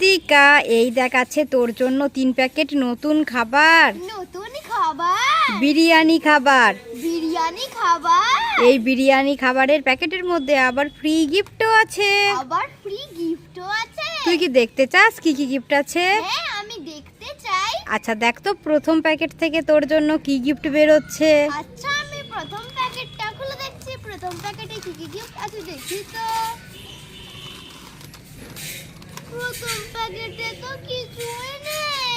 কৃতিকা এই দেখাচ্ছে তোর জন্য তিন প্যাকেট নতুন খাবার। নতুন খাবার? বিরিয়ানি খাবার। বিরিয়ানি খাবার? এই বিরিয়ানি খাবারের প্যাকেটের মধ্যে আবার ফ্রি গিফটও আছে। আবার ফ্রি গিফটও আছে? তুই কি দেখতে চাস? কি কি গিফট আছে? হ্যাঁ আমি দেখতে চাই। আচ্ছা দেখ তো প্রথম প্যাকেট থেকে তোর জন্য কি গিফট বেরোচ্ছে। আচ্ছা আমি প্রথম প্যাকেটটা খুলে দেখছি। প্রথম প্যাকেটে কি কি গিফট আছে দেখি তো প্রথম প্যাকেটে তো কিছুই নেই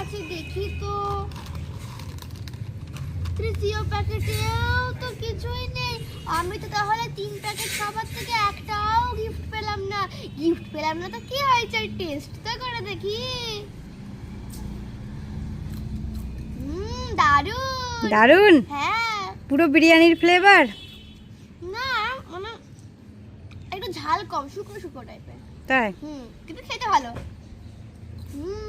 আছে দেখি তো। তৃতীয় প্যাকেটেও তো কিছুই নেই। আমি তো তাহলে তিন প্যাকেট খাবার থেকে একটাও গিফট পেলাম না। গিফট পেলাম না তো কি হয়েছে? টেস্ট তো করে দেখি। হুম দারুণ। দারুণ? হ্যাঁ। পুরো বিরিয়ানির ফ্লেভার না মানে একটু ঝাল কম শুকনো শুকনো টাইপের তাই? হুম কিন্তু খেতে ভালো। হুম।